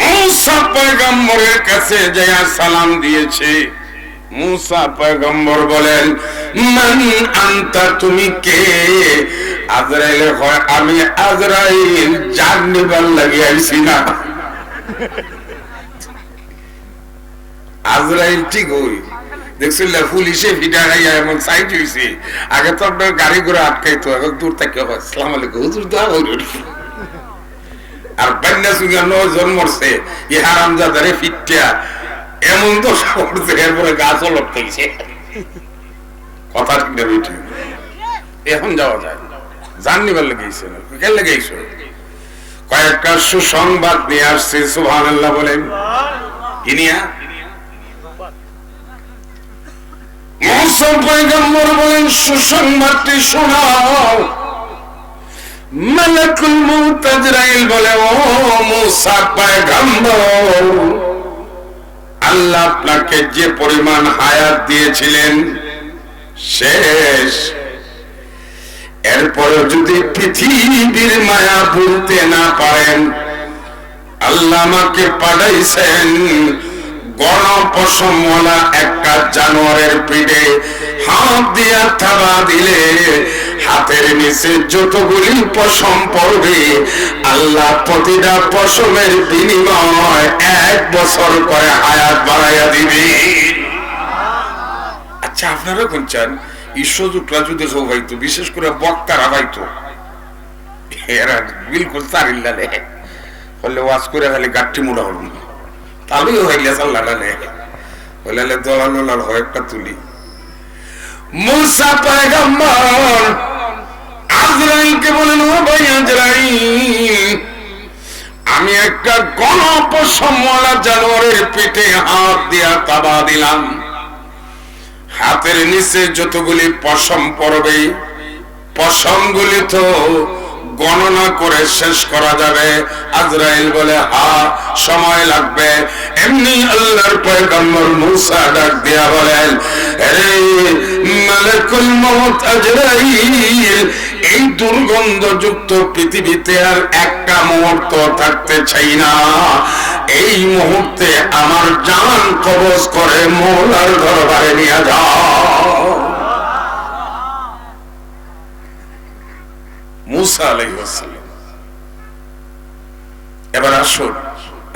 মুসা পয়গম্বরের কাছে সালাম দিয়েছে। মুসা পয়গম্বর বলেন, মান তুমি কে? আজরাইল হয় আমি আজরাইল নিবার আইছি না। আজরাইল ঠিক হই দেখছিল পুলিশে ভিটা খাইয়া এমন হইছে। আগে তো আপনার গাড়ি ঘোড়া আটকাইতো, এখন দূর থেকে হয়। সালাম আলাইকুম, হুজুর দা আর বান্যা সুগা নজন মরছে ই হারাম জাদারে ফিটিয়া এমন তো করছে এরপরে গাছ লটকাইছে। কথা ঠিক না বেটি এখন যাওয়া যায়। জান নিবার লেগেছে না কেন কয়েকটা সুসংবাদ নিয়ে আসছে সুহান বলেন। কিনিয়া মৌসুম পয়গম্বর বলেন, সুসংবাদটি শোনাও। মালাকুল মউত বলে, ও মুসা পয়গম্বর, আল্লাহ আপনাকে যে পরিমাণ হায়াত দিয়েছিলেন, শেষ। এরপরে যদি পৃথিবীর মায়া ভুলতে না পারেন, আল্লাহ আমাকে পাঠাইছেন গণপশমওয়ালা একটা জানোয়ারের পিঠে, হাত দিয়া থাবা দিলে হাতের নিচে যতগুলি পশম পড়বে, আল্লাহ প্রতিটা পশমের বিনিময় এক বছর করে হায়াত বাড়াইয়া দিবে। আচ্ছা আপনারা কোন চান? ঈশ্বরযুগরা যদি কেউ হইতো বিশেষ করে বক্তারা হইতো এরা বিলকুল চারিল্লা লে। হলে ওয়াজ করে খালি গাঠি মোড়া হল। তাহলেই হইলে চাল্লা লে হইলে দলাল হয় একটা তুলি। মুসা পয়গম্বর আজরাইলকে বলেন, ও ভাই আজরাইল, আমি একটা গণপসমলা জানোয়ারের পেটে হাত দিয়া তাবা দিলাম। হাতের নিচে যতগুলি পশম পড়বে, পশমগুলি তো গণনা করে শেষ করা যাবে। আজরাইল বলে, হা, সময় লাগবে। এমনি আল্লাহর পয়গম্বর মুসা ডাক দিয়া বলেন, আরে মালাকুল মউত আজরাইল, এই দুর্গন্ধযুক্ত পৃথিবীতে আর একটা মুহূর্ত থাকতে চাই না। এই মুহূর্তে আমার জান কবজ করে মোলার দরবারে নিয়ে যাও। মুসা আলাইসাল্লাম এবার আসুন,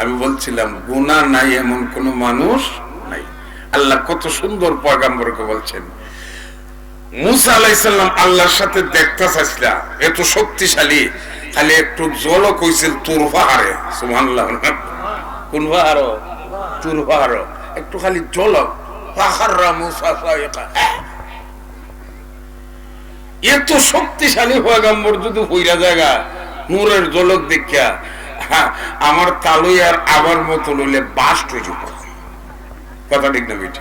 আমি বলছিলাম গুণা নাই এমন কোন মানুষ নাই। আল্লাহ কত সুন্দর পয়গাম্বরকে বলছেন, মুসা আলাইসাল্লাম আল্লাহর সাথে দেখতে চাইছিলাম এত শক্তিশালী। খালি একটু জল কইছিল তোর পাহাড়ে সুমানলাম কোন পাহাড় তুর পাহাড় একটু খালি জল পাহাড় মুসা এত শক্তিশালী পয়গাম্বর যদি হইরা জায়গা, নূরের জলক দেখিয়া হ্যাঁ, আমার কালই আর আবার মতো লইলে বাস্ট হয়ে যাব কথা ঠিক না বেটি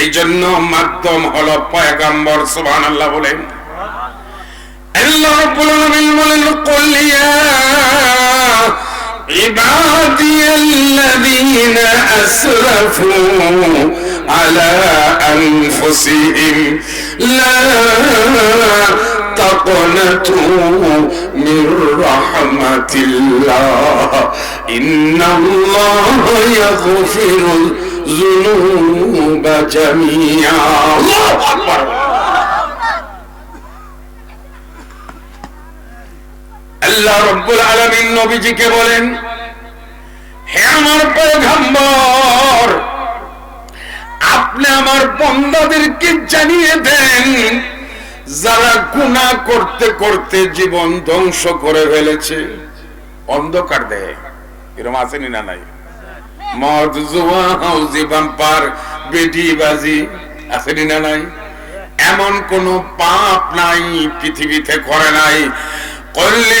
এই জন্য মাধ্যম হল পয়গাম্বর সুবহান আল্লাহ বলেন, আল্লাহ রাব্বুল আলামিন على أنفسهم لا تقنطوا من رحمة الله إن الله يغفر الذنوب جميعا الله أكبر আল্লাহ রব্বুল আলামিন নবীজিকে বলেন হে আমার পয়গম্বর আপনি আমার বন্ধাদেরকে জানিয়ে দেন, যারা গুণা করতে করতে জীবন ধ্বংস করে ফেলেছে। অন্ধকার দেয় এরম আসেনি না নাই? মদ, জুয়া, হাউজি, বাম্পার বেটি বাজি আসেনি না নাই? এমন কোন পাপ নাই, পৃথিবীতে করে নাই। করলে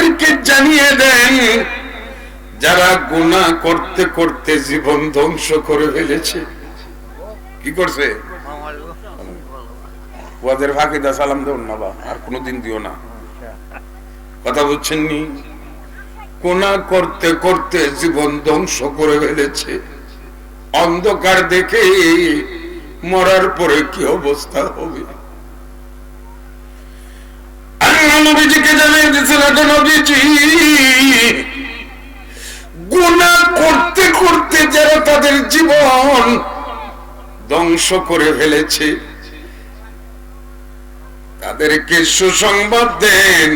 আমাদেরকে জানিয়ে দেন যারা গুণা করতে করতে জীবন ধ্বংস করে ফেলেছে। কি করছে? ওদের ফাঁকে দা সালাম দেন না বা, আর কোনদিন দিও না। কথা বুঝছেন নি কোনা করতে করতে জীবন ধ্বংস করে ফেলেছে। অন্ধকার দেখে মরার পরে কি অবস্থা হবে? আল্লাহ নবীজিকে জানিয়ে দিয়েছিল "আগে নবীজি গুনাহ করতে করতে যারা তাদের জীবন ধ্বংস করে ফেলেছে, তাদেরকে সুসংবাদ দেন,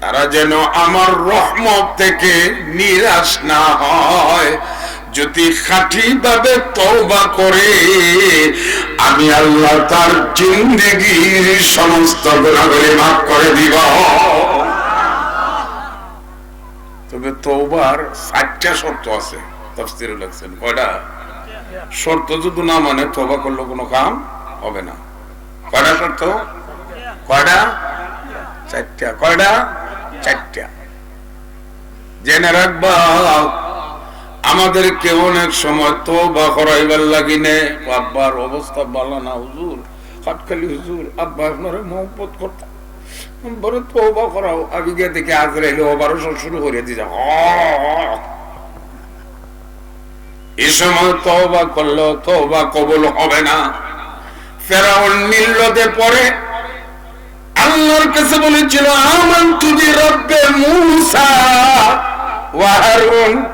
তারা যেন আমার রহমত থেকে নিরাশ না হয়। যদি খাঁটি ভাবে তওবা করে, আমি আল্লাহ তার জিন্দগির সমস্ত গুণাবলী মাফ করে দিব। তবে তওবার চারটা শর্ত আছে, তাফসিরে লাগছেন কয়টা? শর্ত যদি না মানে তওবা করলে কোনো কাম হবে না। কয়টা শর্ত? কয়টা? চারটা। কয়টা? চারটা। জেনে রাখবা আমাদেরকে অনেক সময় তো বা করাইবার লাগিনে। আব্বার অবস্থা ভালো না, হুজুর। হাটখালি হুজুর, আব্বা আপনার মহব্বত করতাম আমি হবে না। কাছে বলেছিল আমানতু বিরাব্বে মূসা ওয়া হারুন।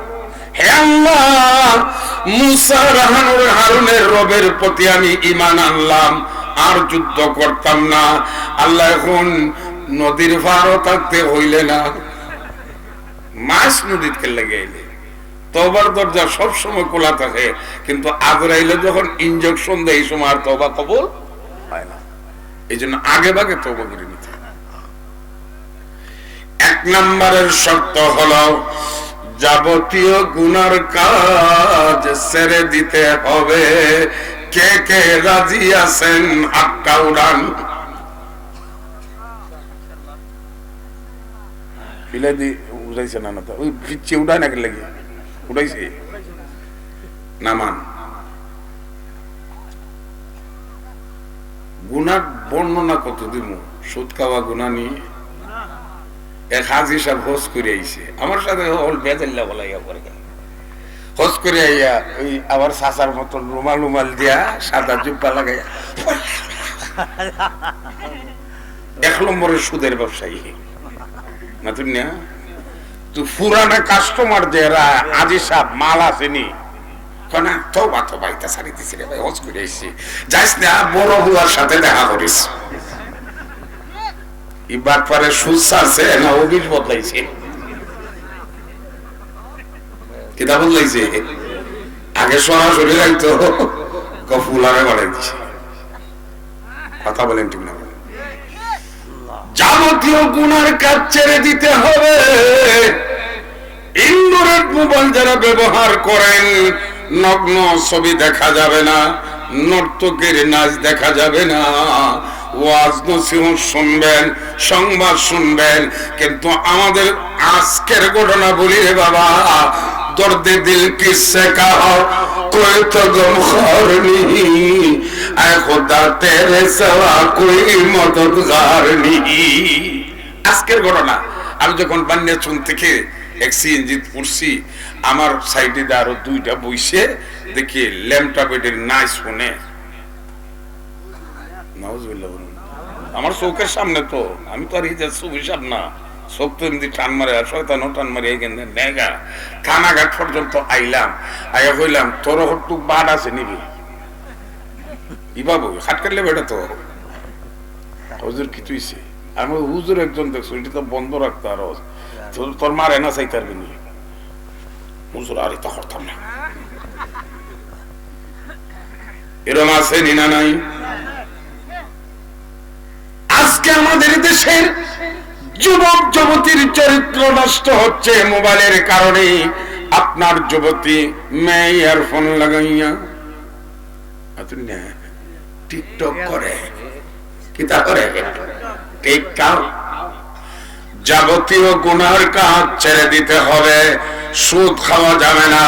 মুসা রবের প্রতি আমি ঈমান আনলাম, আর যুদ্ধ করতাম না। আল্লাহ এখন নদীর পারও থাকতে হইলে না। মাছ নদীতে লেগে এলে। তবার দরজা সব সময় খোলা থাকে, কিন্তু আজরাইলে যখন ইনজেকশন দেয় সময় আর তবা কবল হয় না। এই জন্য আগে ভাগে তবা এক নম্বরের শর্ত হলো যাবতীয় গুনার কাজ ছেড়ে দিতে হবে। কে কে রাজি আছেন হাতটা উড়ান বিলাদি উড়াইছে না না ওই পিচ্ছে উড়ায় নাকি লাগে? উড়াইছে। নামান গুনার বর্ণনা কত দিব? সুদ গুণা নিয়ে। এক হাজি সাহেব হোস করে আইছে। আমার সাথে হল বেজাল্লা বলাইয়া পরে হোস করে আইয়া ওই আবার সাসার মতন রুমাল রুমাল দিয়া সাদা জুব্বা লাগাইয়া এক নম্বরের সুদের ব্যবসায়ী। না না তো পুরানা কাস্টমার যারা আজি সাহেব মাল আসেনি। কনা তো বাতো বাইতা সারি দিছি রে ভাই হোস করে আইছি। যাইস না বড় বুয়ার সাথে দেখা করিস। ইবার সুস আছে, না অভিজ বদলাইছে? বদলাইছে? আগে সরাসরি লাগতো কথা বলেন ঠিক না। যাবতীয় গুনার কাজ ছেড়ে দিতে হবে। ইন্টারনেট মোবাইল যারা ব্যবহার করেন, নগ্ন ছবি দেখা যাবে না, নর্তকের নাচ দেখা যাবে না ওয়াজ নসিহত শুনবেন, সংবাদ শুনবেন, কিন্তু আমাদের আজকের ঘটনা বলি রে বাবা, দর্দে দিল কিসে কাহ কোই তো গম খরনি? আয় খোদা, তেরে সাওয়া কোই মদদগার আজকের ঘটনা, আমি যখন বান্যাচুন থেকে এক সিএনজি পড়ছি আমার সাইডে আরও দুইটা বইছে, দেখি ল্যাম্পটা বেডের নাই শুনে আমার চোখের সামনে তো, আমি তো আর এই ছবি না, চোখ তো এমনি টান মারে টান মারে থানাঘাট পর্যন্ত আইলাম আইয়া কইলাম তোর হটুক বাদ আছে নিবি। ই হাট কাটলে বেটা তো। হুজুর কি তুইছে? আমি হুজুর একজন দেখছ, এটা তো বন্ধ রাখতে আর তোর মারে না চাইতে পারবি নি? হুজুর, আর এটা করতাম না। এরম আছে নি না নাই? আজকে আমাদের দেশের যুবক যুবতীর চরিত্র নষ্ট হচ্ছে মোবাইলের কারণে। আপনার যুবতী মেয়ে ইয়ারফোন লাগাইয়া টিকটক করে। কিতা করে? টিকটক। যাবতীয় গুনার কাজ ছেড়ে দিতে হবে। সুদ খাওয়া যাবে না,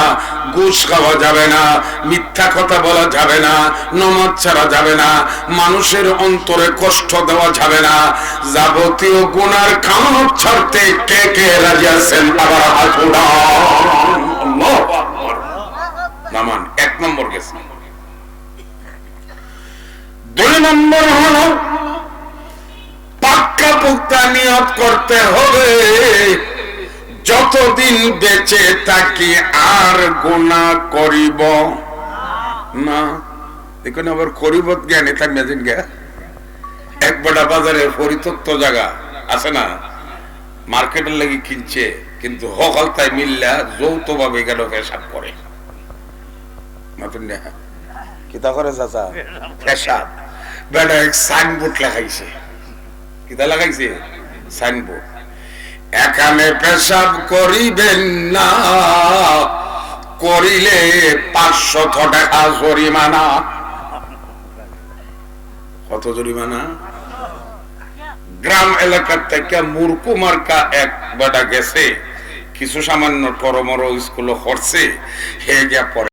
ঘুষ খাওয়া যাবে না, মিথ্যা কথা বলা যাবে না, নমাজ ছাড়া যাবে না, মানুষের অন্তরে কষ্ট দেওয়া যাবে না। যাবতীয় গুনার খামানত ছাড়তে কে কে রাজি আছেন? আবার হাত নামান, এক নম্বর গেছে। দুই নম্বর হলো, পাক্কা পুক্তা নিয়ত করতে হবে। যতদিন বেঁচে থাকি আর গোনা করিব না। দেখুন আবার করিব জ্ঞান, এটা মেদিন গে এক বড়া বাজারে পরিত্যক্ত জায়গা, আছে না? মার্কেটের লাগি কিনছে, কিন্তু হকালতায় মিল্লা যৌথ ভাবে গেল পেশাব করে। কিতা করে চাচা? পেশাব। বেটা সাইনবোর্ড লেখাইছে কিতা লাগাইছে? সাইনবোর্ড এখানে পেশাব করিবেন না। করিলে পাঁচশত টাকা জরিমানা। কত জরিমানা? গ্রাম এলাকার থেকে মুরকু মার্কা এক বেটা গেছে। কিছু সামান্য টরমর স্কুল হরছে হে গিয়া পরে